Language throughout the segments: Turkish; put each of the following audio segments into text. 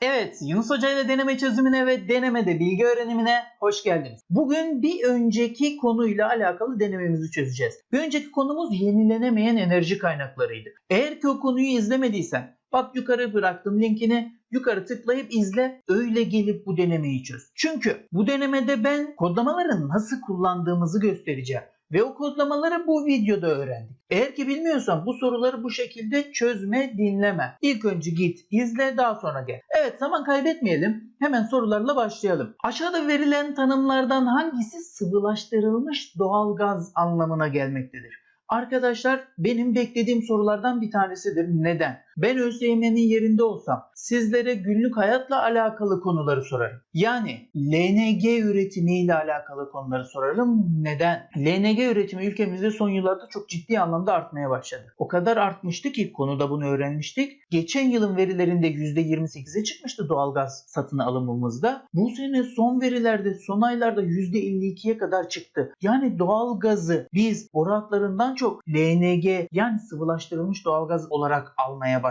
Evet, Yunus Hoca ile deneme çözümüne ve denemede bilgi öğrenimine hoş geldiniz. Bugün bir önceki konuyla alakalı denememizi çözeceğiz. Bir önceki konumuz yenilenemeyen enerji kaynaklarıydı. Eğer ki o konuyu izlemediysen, bak yukarı bıraktım linkini, yukarı tıklayıp izle, öyle gelip bu denemeyi çöz. Çünkü bu denemede ben kodlamaları nasıl kullandığımızı göstereceğim. Ve o kodlamaları bu videoda öğrendik. Eğer ki bilmiyorsan bu soruları bu şekilde çözme, dinleme. İlk önce git, izle, daha sonra gel. Evet zaman kaybetmeyelim. Hemen sorularla başlayalım. Aşağıda verilen tanımlardan hangisi sıvılaştırılmış doğal gaz anlamına gelmektedir? Arkadaşlar benim beklediğim sorulardan bir tanesidir. Neden? Ben ÖSYM'nin yerinde olsam sizlere günlük hayatla alakalı konuları sorarım. Yani LNG üretimiyle alakalı konuları sorarım. Neden? LNG üretimi ülkemizde son yıllarda çok ciddi anlamda artmaya başladı. O kadar artmıştı ki konuda bunu öğrenmiştik. Geçen yılın verilerinde %28'e çıkmıştı doğalgaz satın alımımızda. Bu sene son verilerde son aylarda %52'ye kadar çıktı. Yani doğalgazı biz boru hatlarından çok LNG yani sıvılaştırılmış doğalgaz olarak almaya başladık.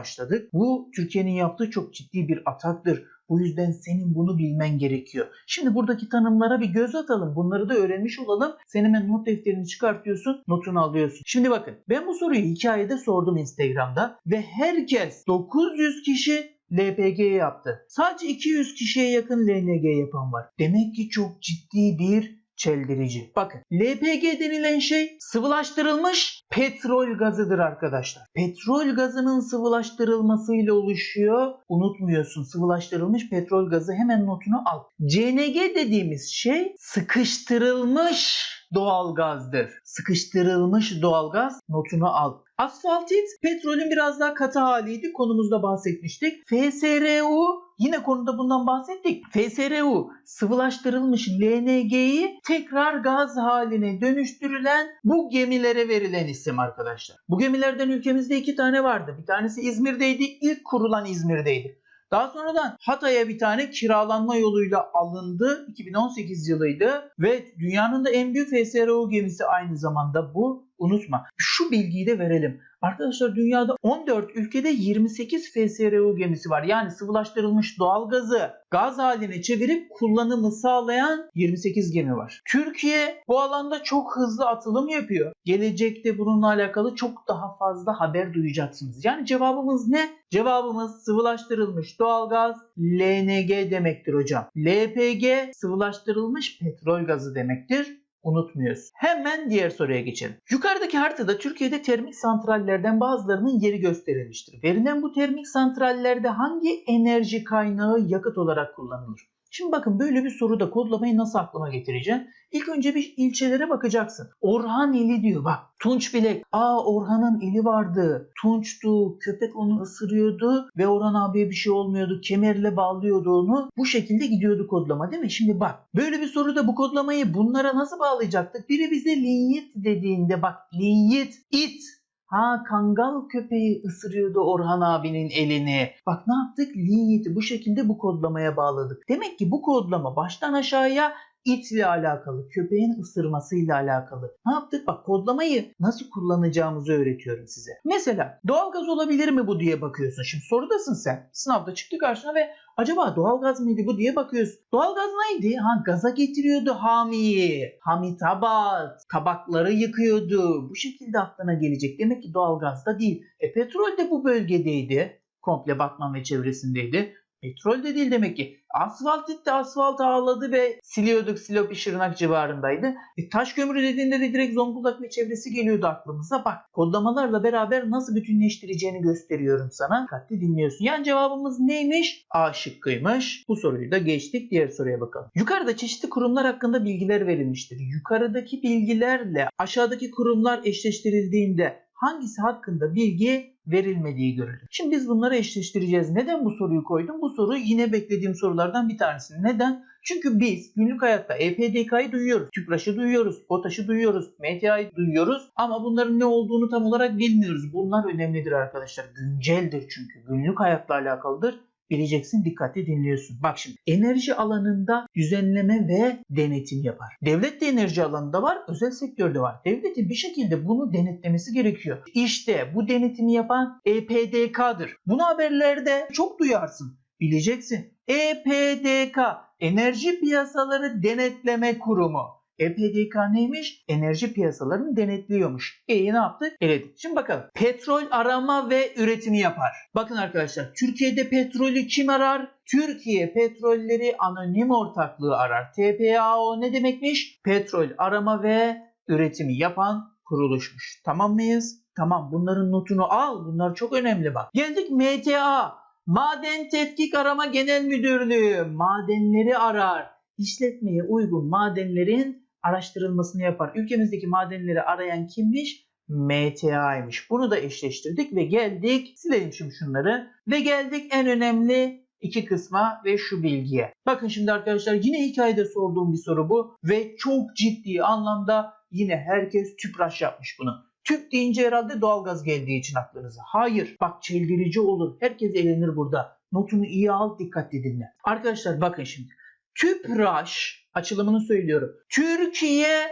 Bu Türkiye'nin yaptığı çok ciddi bir ataktır. Bu yüzden senin bunu bilmen gerekiyor. Şimdi buradaki tanımlara bir göz atalım. Bunları da öğrenmiş olalım. Sen hemen not defterini çıkartıyorsun, notunu alıyorsun. Şimdi bakın ben bu soruyu hikayede sordum Instagram'da ve herkes 900 kişi LPG yaptı. Sadece 200 kişiye yakın LNG yapan var. Demek ki çok ciddi bir çeldirici. Bakın LPG denilen şey sıvılaştırılmış petrol gazıdır arkadaşlar. Petrol gazının sıvılaştırılmasıyla oluşuyor. Unutmuyorsun sıvılaştırılmış petrol gazı hemen notunu al. CNG dediğimiz şey sıkıştırılmış doğalgazdır. Sıkıştırılmış doğalgaz notunu al. Asfaltit petrolün biraz daha katı haliydi. Konumuzda bahsetmiştik. FSRU yine konuda bundan bahsettik. FSRU sıvılaştırılmış LNG'yi tekrar gaz haline dönüştürülen bu gemilere verilen isim arkadaşlar. Bu gemilerden ülkemizde iki tane vardı. Bir tanesi İzmir'deydi. İlk kurulan İzmir'deydi. Daha sonradan Hatay'a bir tane kiralanma yoluyla alındı. 2018 yılıydı ve dünyanın da en büyük FSRU gemisi aynı zamanda bu. Unutma. Şu bilgiyi de verelim. Arkadaşlar dünyada 14 ülkede 28 FSRU gemisi var. Yani sıvılaştırılmış doğalgazı gaz haline çevirip kullanımı sağlayan 28 gemi var. Türkiye bu alanda çok hızlı atılım yapıyor. Gelecekte bununla alakalı çok daha fazla haber duyacaksınız. Yani cevabımız ne? Cevabımız sıvılaştırılmış doğalgaz LNG demektir hocam. LPG sıvılaştırılmış petrol gazı demektir unutmuyoruz. Hemen diğer soruya geçelim. Yukarıdaki haritada Türkiye'de termik santrallerden bazılarının yeri gösterilmiştir. Verilen bu termik santrallerde hangi enerji kaynağı yakıt olarak kullanılır? Şimdi bakın böyle bir soruda kodlamayı nasıl aklıma getireceğim? İlk önce bir ilçelere bakacaksın. Orhan ili diyor bak. Tunç Bilek. Aa Orhan'ın ili vardı. Tunçtu. Köpek onu ısırıyordu ve Orhan abiye bir şey olmuyordu. Kemerle bağlıyordu onu. Bu şekilde gidiyordu kodlama değil mi? Şimdi bak. Böyle bir soruda bu kodlamayı bunlara nasıl bağlayacaktık? Biri bize linyit dediğinde bak linyit it Ha kangal köpeği ısırıyordu Orhan abinin elini. Bak ne yaptık? Linyiti bu şekilde bu kodlamaya bağladık. Demek ki bu kodlama baştan aşağıya itle alakalı, köpeğin ısırmasıyla alakalı. Ne yaptık? Bak kodlamayı nasıl kullanacağımızı öğretiyorum size. Mesela doğalgaz olabilir mi bu diye bakıyorsun. Şimdi sorudasın sen. Sınavda çıktı karşına ve acaba doğalgaz mıydı bu diye bakıyorsun. Doğalgaz neydi? Ha gaza getiriyordu Hami'yi. Hami tabat. Tabakları yıkıyordu. Bu şekilde aklına gelecek. Demek ki doğalgaz da değil. E petrol de bu bölgedeydi. Komple Batman ve çevresindeydi. Petrol de değil demek ki. Asfalt itti, asfalt ağladı ve siliyorduk Silopi Şırnak civarındaydı. E, taş kömürü dediğinde de direkt Zonguldak ve çevresi geliyordu aklımıza. Bak kodlamalarla beraber nasıl bütünleştireceğini gösteriyorum sana. Dikkatli dinliyorsun. Yani cevabımız neymiş? A şıkkıymış. Bu soruyu da geçtik. Diğer soruya bakalım. Yukarıda çeşitli kurumlar hakkında bilgiler verilmiştir. Yukarıdaki bilgilerle aşağıdaki kurumlar eşleştirildiğinde hangisi hakkında bilgi verilmediği görülür. Şimdi biz bunları eşleştireceğiz. Neden bu soruyu koydum? Bu soru yine beklediğim sorulardan bir tanesi. Neden? Çünkü biz günlük hayatta EPDK'yı duyuyoruz, tüpraşı duyuyoruz, potaşı duyuyoruz, MTA'yı duyuyoruz ama bunların ne olduğunu tam olarak bilmiyoruz. Bunlar önemlidir arkadaşlar. Günceldir çünkü. Günlük hayatla alakalıdır bileceksin dikkatli dinliyorsun. Bak şimdi enerji alanında düzenleme ve denetim yapar. Devlet de enerji alanında var, özel sektörde var. Devletin bir şekilde bunu denetlemesi gerekiyor. İşte bu denetimi yapan EPDK'dır. Bunu haberlerde çok duyarsın. Bileceksin. EPDK Enerji Piyasaları Denetleme Kurumu. EPDK neymiş? Enerji piyasalarını denetliyormuş. E ne yaptık? Eledik. Şimdi bakalım. Petrol arama ve üretimi yapar. Bakın arkadaşlar Türkiye'de petrolü kim arar? Türkiye Petrolleri Anonim Ortaklığı arar. TPAO ne demekmiş? Petrol arama ve üretimi yapan kuruluşmuş. Tamam mıyız? Tamam bunların notunu al. Bunlar çok önemli bak. Geldik MTA. Maden Tetkik Arama Genel Müdürlüğü. Madenleri arar. İşletmeye uygun madenlerin araştırılmasını yapar. Ülkemizdeki madenleri arayan kimmiş? MTA'ymış. Bunu da eşleştirdik ve geldik. Silelim şimdi şunları. Ve geldik en önemli iki kısma ve şu bilgiye. Bakın şimdi arkadaşlar yine hikayede sorduğum bir soru bu. Ve çok ciddi anlamda yine herkes tüpraş yapmış bunu. Tüp deyince herhalde doğalgaz geldiği için aklınıza. Hayır. Bak çeldirici olur. Herkes eğlenir burada. Notunu iyi al dikkatli dinle. Arkadaşlar bakın şimdi. Tüpraş açılımını söylüyorum. Türkiye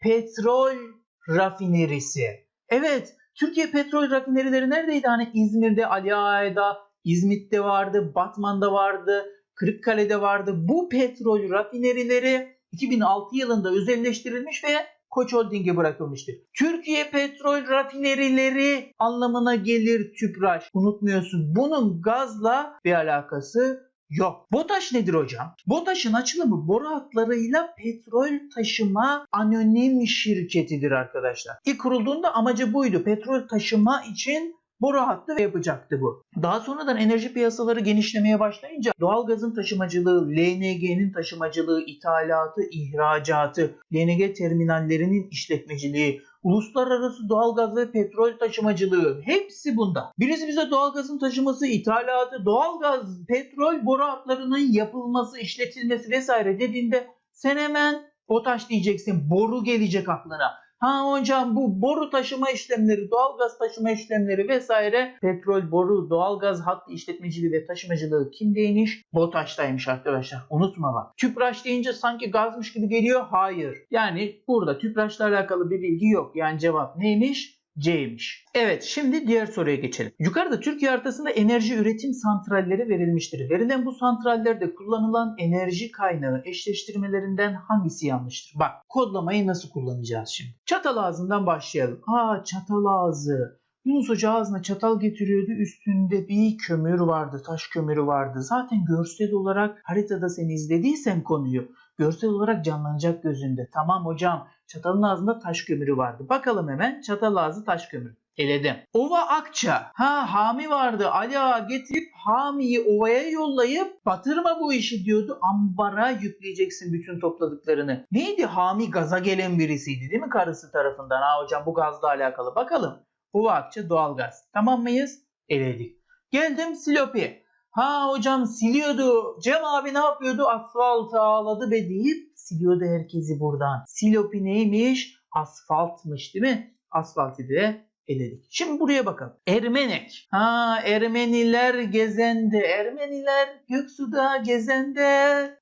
Petrol Rafinerisi. Evet, Türkiye Petrol Rafinerileri neredeydi? Hani İzmir'de, Ali Ağa'da, İzmit'te vardı, Batman'da vardı, Kırıkkale'de vardı. Bu petrol rafinerileri 2006 yılında özelleştirilmiş ve Koç Holding'e bırakılmıştır. Türkiye Petrol Rafinerileri anlamına gelir tüpraş. Unutmuyorsun. Bunun gazla bir alakası Yok. BOTAŞ nedir hocam? BOTAŞ'ın açılımı boru hatlarıyla petrol taşıma anonim şirketidir arkadaşlar. İlk kurulduğunda amacı buydu. Petrol taşıma için boru hattı yapacaktı bu. Daha sonradan enerji piyasaları genişlemeye başlayınca doğalgazın taşımacılığı, LNG'nin taşımacılığı, ithalatı, ihracatı, LNG terminallerinin işletmeciliği, uluslararası doğalgaz ve petrol taşımacılığı hepsi bunda. Birisi bize doğalgazın taşıması, ithalatı, doğalgaz, petrol boru hatlarının yapılması, işletilmesi vesaire dediğinde sen hemen potaş diyeceksin. Boru gelecek aklına. Ha hocam bu boru taşıma işlemleri, doğalgaz taşıma işlemleri vesaire petrol, boru, doğalgaz hattı işletmeciliği ve taşımacılığı kimdeymiş? BOTAŞ'taymış arkadaşlar. Unutma bak. Tüpraş deyince sanki gazmış gibi geliyor. Hayır. Yani burada tüpraşla alakalı bir bilgi yok. Yani cevap neymiş? C'ymiş. Evet şimdi diğer soruya geçelim. Yukarıda Türkiye haritasında enerji üretim santralleri verilmiştir. Verilen bu santrallerde kullanılan enerji kaynağı eşleştirmelerinden hangisi yanlıştır? Bak kodlamayı nasıl kullanacağız şimdi? Çatal ağzından başlayalım. Aa çatal ağzı. Yunus Hoca ağzına çatal getiriyordu. Üstünde bir kömür vardı. Taş kömürü vardı. Zaten görsel olarak haritada sen izlediysen konuyu görsel olarak canlanacak gözünde. Tamam hocam çatalın ağzında taş kömürü vardı. Bakalım hemen çatal ağzı taş kömürü. Eledim. Ova Akça. Ha Hami vardı. Ali Ağa getirip Hami'yi ovaya yollayıp batırma bu işi diyordu. Ambara yükleyeceksin bütün topladıklarını. Neydi? Hami gaza gelen birisiydi değil mi karısı tarafından? Ha hocam bu gazla alakalı. Bakalım. Ova Akça doğalgaz. Tamam mıyız? Eledik. Geldim Silopi. Ha hocam siliyordu. Cem abi ne yapıyordu? Asfalt ağladı be deyip siliyordu herkesi buradan. Silopi neymiş? Asfaltmış değil mi? Asfaltı da eledik. Şimdi buraya bakalım. Ermenek. Ha Ermeniler gezende. Ermeniler Göksu'da gezende.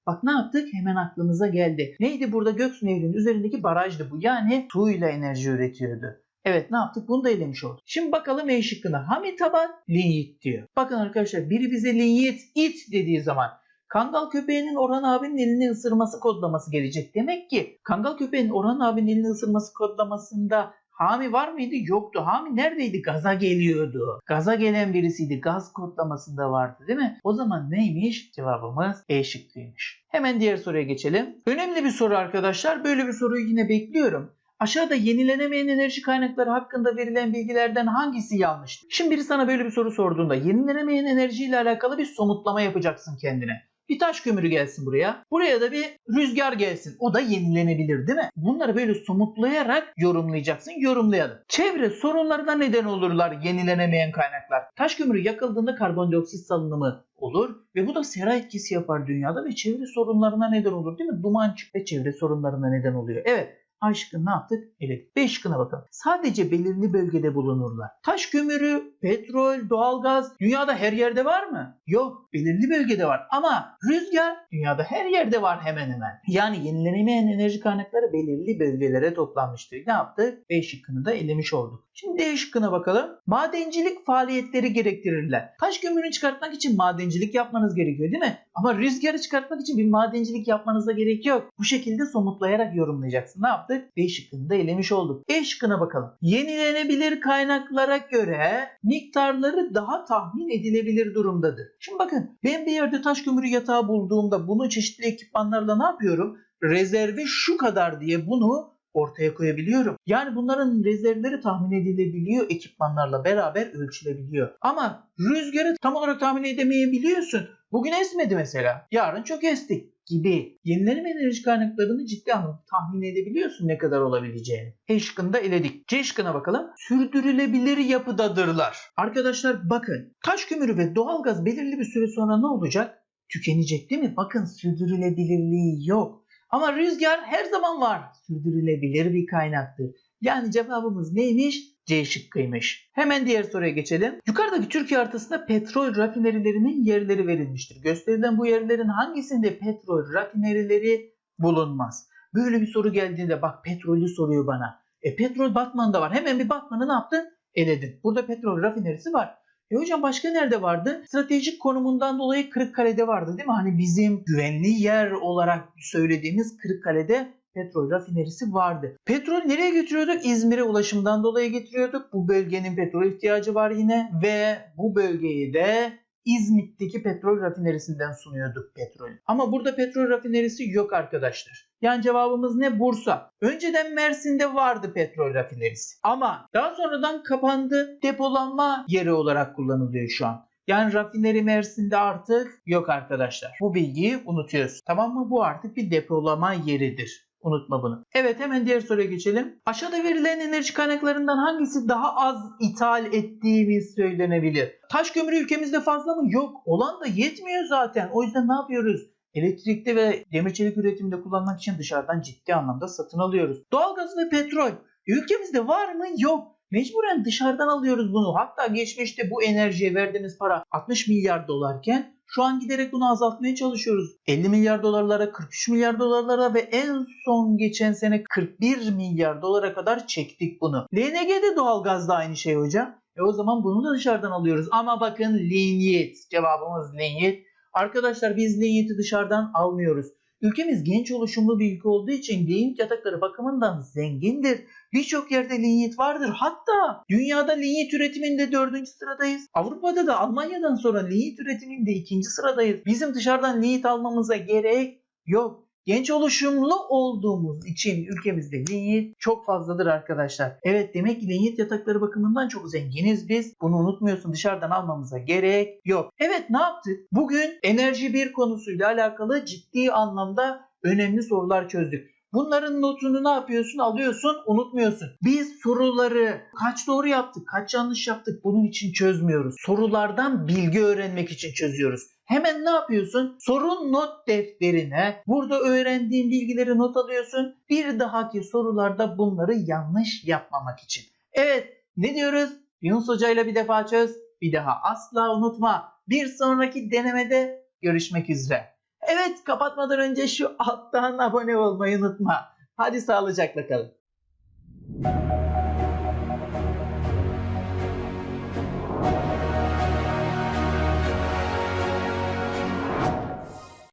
Bak ne yaptık? Hemen aklımıza geldi. Neydi burada Göksu Nehri'nin üzerindeki barajdı bu. Yani suyla enerji üretiyordu. Evet ne yaptık? Bunu da elemiş olduk. Şimdi bakalım E şıkkına. Hami taban linyit diyor. Bakın arkadaşlar biri bize linyit it dediği zaman Kangal köpeğinin Orhan abinin elini ısırması kodlaması gelecek. Demek ki Kangal köpeğinin Orhan abinin elini ısırması kodlamasında Hami var mıydı? Yoktu. Hami neredeydi? Gaza geliyordu. Gaza gelen birisiydi. Gaz kodlamasında vardı değil mi? O zaman neymiş? Cevabımız E şıkkıymış. Hemen diğer soruya geçelim. Önemli bir soru arkadaşlar. Böyle bir soruyu yine bekliyorum. Aşağıda yenilenemeyen enerji kaynakları hakkında verilen bilgilerden hangisi yanlıştır? Şimdi biri sana böyle bir soru sorduğunda yenilenemeyen enerji ile alakalı bir somutlama yapacaksın kendine. Bir taş kömürü gelsin buraya. Buraya da bir rüzgar gelsin. O da yenilenebilir değil mi? Bunları böyle somutlayarak yorumlayacaksın. Yorumlayalım. Çevre sorunlarına neden olurlar yenilenemeyen kaynaklar. Taş kömürü yakıldığında karbondioksit salınımı olur ve bu da sera etkisi yapar dünyada ve çevre sorunlarına neden olur değil mi? Duman çık ve çevre sorunlarına neden oluyor. Evet A ne yaptık? Eledik. B şıkkına bakalım. Sadece belirli bölgede bulunurlar. Taş kömürü, petrol, doğalgaz dünyada her yerde var mı? Yok. Belirli bölgede var. Ama rüzgar dünyada her yerde var hemen hemen. Yani yenilenemeyen enerji kaynakları belirli bölgelere toplanmıştır. Ne yaptık? B şıkkını da elemiş olduk. Şimdi D şıkkına bakalım. Madencilik faaliyetleri gerektirirler. Taş kömürünü çıkartmak için madencilik yapmanız gerekiyor değil mi? Ama rüzgarı çıkartmak için bir madencilik yapmanıza gerek yok. Bu şekilde somutlayarak yorumlayacaksın. Ne yaptık? B şıkkını da elemiş olduk. E şıkkına bakalım. Yenilenebilir kaynaklara göre miktarları daha tahmin edilebilir durumdadır. Şimdi bakın ben bir yerde taş kömürü yatağı bulduğumda bunu çeşitli ekipmanlarla ne yapıyorum? Rezervi şu kadar diye bunu ortaya koyabiliyorum. Yani bunların rezervleri tahmin edilebiliyor ekipmanlarla beraber ölçülebiliyor. Ama rüzgarı tam olarak tahmin edemeyebiliyorsun. Bugün esmedi mesela. Yarın çok estik gibi. Yenilenemeyen enerji kaynaklarını ciddi anlamda tahmin edebiliyorsun ne kadar olabileceğini. E şıkkını eledik. C şıkkına bakalım. Sürdürülebilir yapıdadırlar. Arkadaşlar bakın. Taş kömürü ve doğalgaz belirli bir süre sonra ne olacak? Tükenecek değil mi? Bakın sürdürülebilirliği yok. Ama rüzgar her zaman var. Sürdürülebilir bir kaynaktır. Yani cevabımız neymiş? C şıkkıymış. Hemen diğer soruya geçelim. Yukarıdaki Türkiye haritasında petrol rafinerilerinin yerleri verilmiştir. Gösterilen bu yerlerin hangisinde petrol rafinerileri bulunmaz? Böyle bir soru geldiğinde bak petrolü soruyor bana. E petrol Batman'da var. Hemen bir Batman'ı ne yaptın? Eledin. Burada petrol rafinerisi var. E hocam başka nerede vardı? Stratejik konumundan dolayı Kırıkkale'de vardı değil mi? Hani bizim güvenli yer olarak söylediğimiz Kırıkkale'de petrol rafinerisi vardı. Petrol nereye götürüyorduk? İzmir'e ulaşımdan dolayı getiriyorduk. Bu bölgenin petrol ihtiyacı var yine ve bu bölgeyi de İzmit'teki petrol rafinerisinden sunuyorduk petrolü. Ama burada petrol rafinerisi yok arkadaşlar. Yani cevabımız ne? Bursa. Önceden Mersin'de vardı petrol rafinerisi. Ama daha sonradan kapandı. Depolanma yeri olarak kullanılıyor şu an. Yani rafineri Mersin'de artık yok arkadaşlar. Bu bilgiyi unutuyorsun. Tamam mı? Bu artık bir depolama yeridir. Unutma bunu. Evet hemen diğer soruya geçelim. Aşağıda verilen enerji kaynaklarından hangisi daha az ithal ettiğimiz söylenebilir? Taş kömürü ülkemizde fazla mı? Yok. Olan da yetmiyor zaten. O yüzden ne yapıyoruz? Elektrikte ve demir çelik üretiminde kullanmak için dışarıdan ciddi anlamda satın alıyoruz. Doğalgaz ve petrol. Ülkemizde var mı? Yok. Mecburen dışarıdan alıyoruz bunu. Hatta geçmişte bu enerjiye verdiğimiz para 60 milyar dolarken şu an giderek bunu azaltmaya çalışıyoruz. 50 milyar dolarlara, 43 milyar dolarlara ve en son geçen sene 41 milyar dolara kadar çektik bunu. LNG'de doğalgaz da aynı şey hocam. E o zaman bunu da dışarıdan alıyoruz. Ama bakın linyit. Cevabımız linyit. Arkadaşlar biz linyiti dışarıdan almıyoruz. Ülkemiz genç oluşumlu bir ülke olduğu için linyit yatakları bakımından zengindir. Birçok yerde linyit vardır. Hatta dünyada linyit üretiminde dördüncü sıradayız. Avrupa'da da Almanya'dan sonra linyit üretiminde ikinci sıradayız. Bizim dışarıdan linyit almamıza gerek yok. Genç oluşumlu olduğumuz için ülkemizde linyit çok fazladır arkadaşlar. Evet demek ki linyit yatakları bakımından çok zenginiz biz. Bunu unutmuyorsun dışarıdan almamıza gerek yok. Evet ne yaptık? Bugün enerji bir konusuyla alakalı ciddi anlamda önemli sorular çözdük. Bunların notunu ne yapıyorsun? Alıyorsun, unutmuyorsun. Biz soruları kaç doğru yaptık, kaç yanlış yaptık bunun için çözmüyoruz. Sorulardan bilgi öğrenmek için çözüyoruz. Hemen ne yapıyorsun? Sorun not defterine burada öğrendiğin bilgileri not alıyorsun. Bir dahaki sorularda bunları yanlış yapmamak için. Evet, ne diyoruz? Yunus Hoca ile bir defa çöz, bir daha asla unutma. Bir sonraki denemede görüşmek üzere. Evet kapatmadan önce şu alttan abone olmayı unutma. Hadi sağlıcakla kalın.